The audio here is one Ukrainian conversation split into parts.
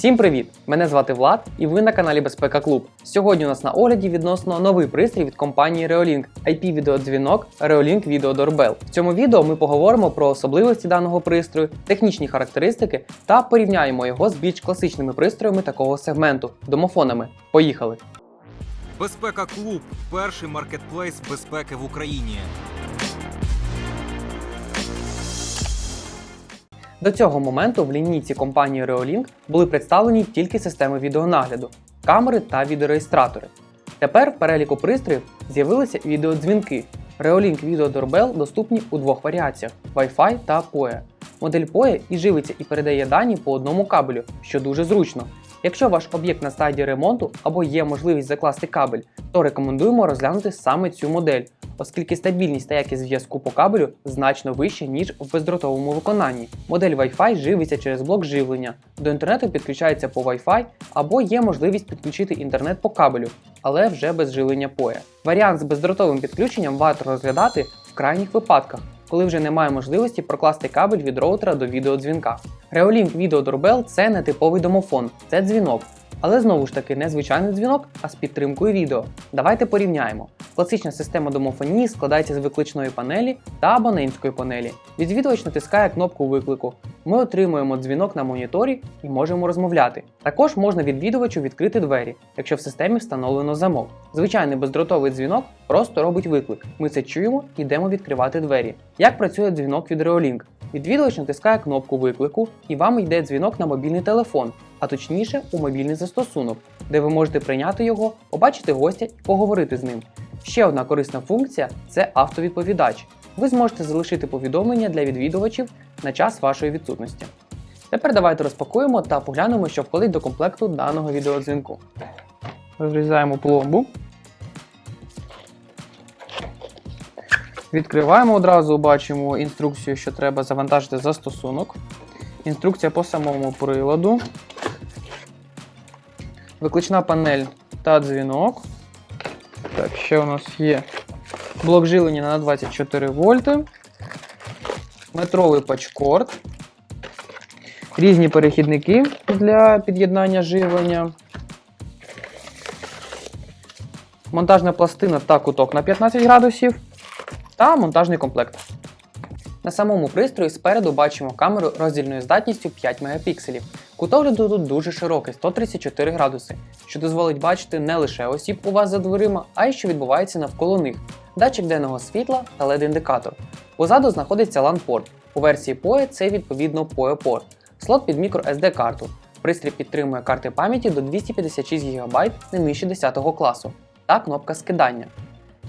Всім привіт! Мене звати Влад і ви на каналі Безпека Клуб. Сьогодні у нас на огляді відносно новий пристрій від компанії Reolink IP відеодзвінок Reolink Video Doorbell. В цьому відео ми поговоримо про особливості даного пристрою, технічні характеристики та порівняємо його з більш класичними пристроями такого сегменту домофонами. Поїхали! Безпека Клуб перший маркетплейс безпеки в Україні. До цього моменту в лінійці компанії Reolink були представлені тільки системи відеонагляду, камери та відеореєстратори. Тепер в переліку пристроїв з'явилися відеодзвінки. Reolink Video Doorbell доступні у двох варіаціях Wi-Fi та PoE. Модель PoE і живиться і передає дані по одному кабелю, що дуже зручно. Якщо ваш об'єкт на стадії ремонту або є можливість закласти кабель, то рекомендуємо розглянути саме цю модель, оскільки стабільність та якість зв'язку по кабелю значно вища, ніж в бездротовому виконанні. Модель Wi-Fi живиться через блок живлення, до інтернету підключається по Wi-Fi або є можливість підключити інтернет по кабелю, але вже без живлення PoE. Варіант з бездротовим підключенням варто розглядати в крайніх випадках, коли вже немає можливості прокласти кабель від роутера до відеодзвінка. Reolink Video Doorbell – це не типовий домофон, це дзвінок. Але знову ж таки не звичайний дзвінок, а з підтримкою відео. Давайте порівняємо. Класична система домофонії складається з викличної панелі та абонентської панелі. Відвідувач натискає кнопку виклику. Ми отримуємо дзвінок на моніторі і можемо розмовляти. Також можна відвідувачу відкрити двері, якщо в системі встановлено замок. Звичайний бездротовий дзвінок просто робить виклик. Ми це чуємо і йдемо відкривати двері. Як працює дзвінок від Reolink? Відвідувач натискає кнопку виклику і вам йде дзвінок на мобільний телефон, а точніше у мобільний застосунок, де ви можете прийняти його, побачити гостя і поговорити з ним. Ще одна корисна функція це автовідповідач. Ви зможете залишити повідомлення для відвідувачів на час вашої відсутності. Тепер давайте розпакуємо та поглянемо, що входить до комплекту даного відеодзвінку. Розрізаємо пломбу. Відкриваємо одразу, бачимо інструкцію, що треба завантажити застосунок. Інструкція по самому приладу. Виклична панель та дзвінок. Так, ще у нас є блок живлення на 24 вольти. Метровий пачкорд. Різні перехідники для під'єднання живлення. Монтажна пластина та куток на 15 градусів. Та монтажний комплект. На самому пристрої спереду бачимо камеру роздільною здатністю 5 Мп. Кут огляду тут дуже широкий 134 градуси, що дозволить бачити не лише осіб у вас за дверима, а й що відбувається навколо них, датчик денного світла та LED-індикатор. Позаду знаходиться LAN-порт. У версії PoE це відповідно PoE-порт, слот під microSD карту. Пристрій підтримує карти пам'яті до 256 ГБ не нижче 10 класу та кнопка скидання.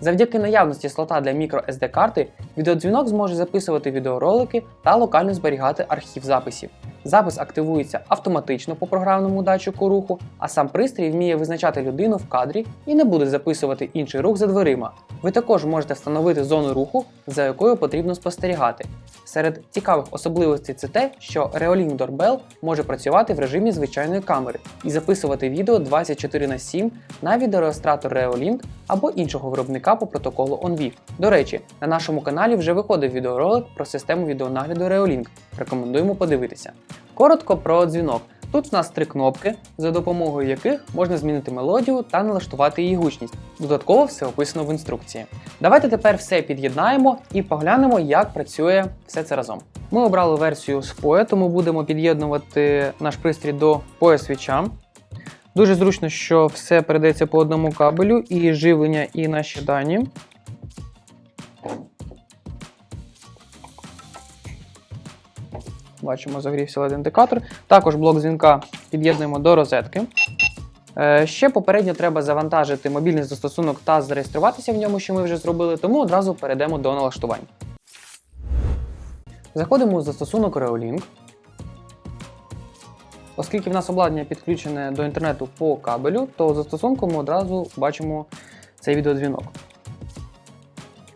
Завдяки наявності слота для microSD карти, відеодзвінок зможе записувати відеоролики та локально зберігати архів записів. Запис активується автоматично по програмному датчику руху, а сам пристрій вміє визначати людину в кадрі і не буде записувати інший рух за дверима. Ви також можете встановити зону руху, за якою потрібно спостерігати. Серед цікавих особливостей це те, що Reolink Doorbell може працювати в режимі звичайної камери і записувати відео 24 на 7 на відеореєстратор Reolink або іншого виробника по протоколу OnVIF. До речі, на нашому каналі вже виходив відеоролик про систему відеонагляду Reolink. Рекомендуємо подивитися. Коротко про дзвінок. Тут в нас три кнопки, за допомогою яких можна змінити мелодію та налаштувати її гучність. Додатково все описано в інструкції. Давайте тепер все під'єднаємо і поглянемо, як працює все це разом. Ми обрали версію з PoE, тому будемо під'єднувати наш пристрій до PoE свіча. Дуже зручно, що все передається по одному кабелю, і живлення, і наші дані. Бачимо, загрівся LED-індикатор. Також блок дзвінка під'єднуємо до розетки. Е, Ще попередньо треба завантажити мобільний застосунок та зареєструватися в ньому, що ми вже зробили, тому одразу перейдемо до налаштувань. Заходимо у застосунок Reolink. Оскільки в нас обладнання підключене до інтернету по кабелю, то у застосунку ми одразу бачимо цей відеодзвінок.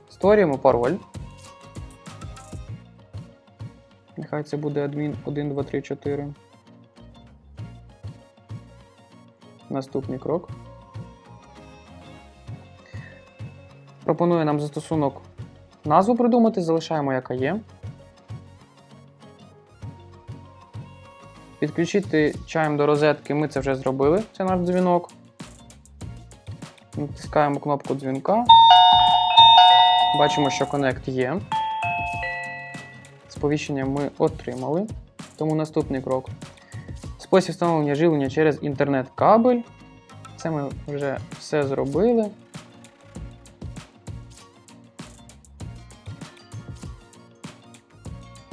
Створюємо пароль. Нехай це буде адмін 1, 2, 3, 4. Наступний крок. Пропонує нам застосунок назву придумати, залишаємо яка є. Підключити чаєм до розетки ми це вже зробили, це наш дзвінок. Натискаємо кнопку дзвінка. Бачимо, що Connect є. Сповіщення ми отримали. Тому наступний крок. Спосіб встановлення живлення через інтернет-кабель. Це ми вже все зробили.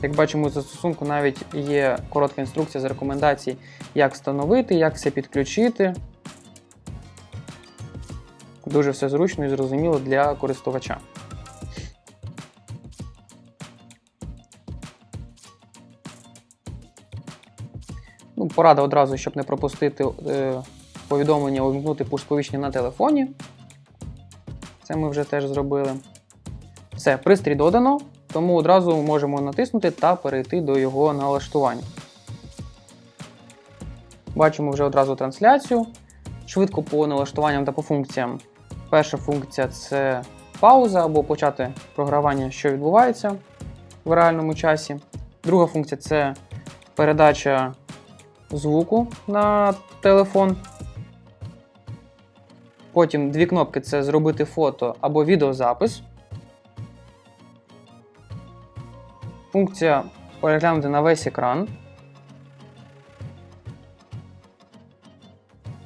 Як бачимо, у застосунку навіть є коротка інструкція з рекомендацій, як встановити, як все підключити. Дуже все зручно і зрозуміло для користувача. Порада одразу, щоб не пропустити е, повідомлення, увімкнути пуш-сповіщення на телефоні. Це ми вже теж зробили. Все, пристрій додано, тому одразу можемо натиснути та перейти до його налаштування. Бачимо вже одразу трансляцію. Швидко по налаштуванням та по функціям. Перша функція це пауза або почати програвання, що відбувається в реальному часі. Друга функція це передача звуку на телефон. Потім дві кнопки це зробити фото або відеозапис. Функція переглянути на весь екран.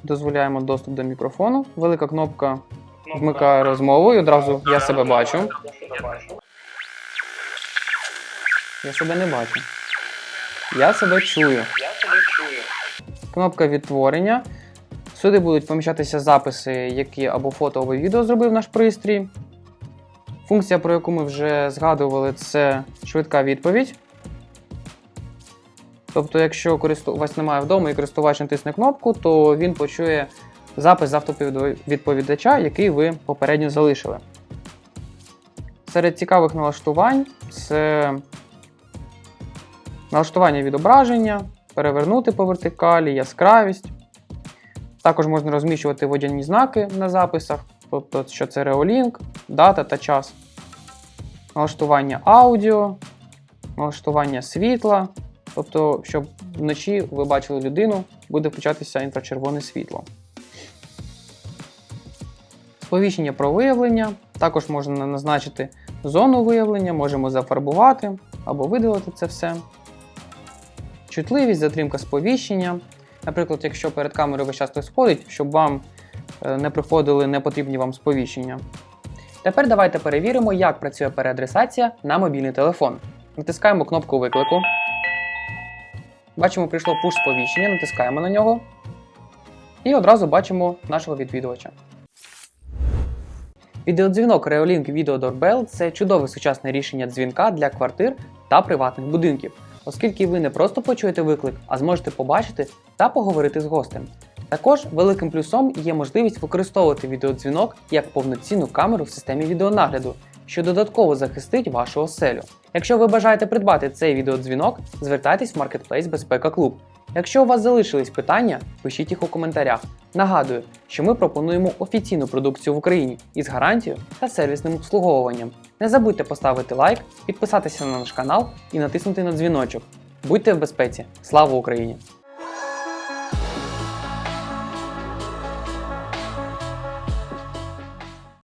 Дозволяємо доступ до мікрофону. Велика кнопка вмикає розмову і одразу я себе бачу. Я себе не бачу. Я себе чую. Кнопка відтворення. Сюди будуть поміщатися записи, які або фото, або відео зробив наш пристрій. Функція, про яку ми вже згадували, це швидка відповідь. Тобто, якщо у вас немає вдома і користувач натисне кнопку, то він почує запис з автовідповідача, який ви попередньо залишили. Серед цікавих налаштувань це налаштування відображення, перевернути по вертикалі, яскравість. Також можна розміщувати водяні знаки на записах, тобто, що це Reolink, дата та час. Налаштування аудіо, налаштування світла. Тобто, щоб вночі ви бачили людину, буде включатися інфрачервоне світло. Сповіщення про виявлення. Також можна назначити зону виявлення, можемо зафарбувати або видалити це все. Чутливість, затримка сповіщення. Наприклад, якщо перед камерою весь час хтось ходить, щоб вам е, не приходили непотрібні вам сповіщення. Тепер давайте перевіримо, як працює переадресація на мобільний телефон. Натискаємо кнопку виклику. Бачимо, прийшло пуш сповіщення, натискаємо на нього. І одразу бачимо нашого відвідувача. Відеодзвінок Reolink Video Doorbell – це чудове сучасне рішення дзвінка для квартир та приватних будинків, оскільки ви не просто почуєте виклик, а зможете побачити та поговорити з гостем. Також великим плюсом є можливість використовувати відеодзвінок як повноцінну камеру в системі відеонагляду, що додатково захистить вашу оселю. Якщо ви бажаєте придбати цей відеодзвінок, звертайтесь в Marketplace Безпека Клуб. Якщо у вас залишились питання, пишіть їх у коментарях. Нагадую, що ми пропонуємо офіційну продукцію в Україні із гарантією та сервісним обслуговуванням. Не забудьте поставити лайк, підписатися на наш канал і натиснути на дзвіночок. Будьте в безпеці! Слава Україні!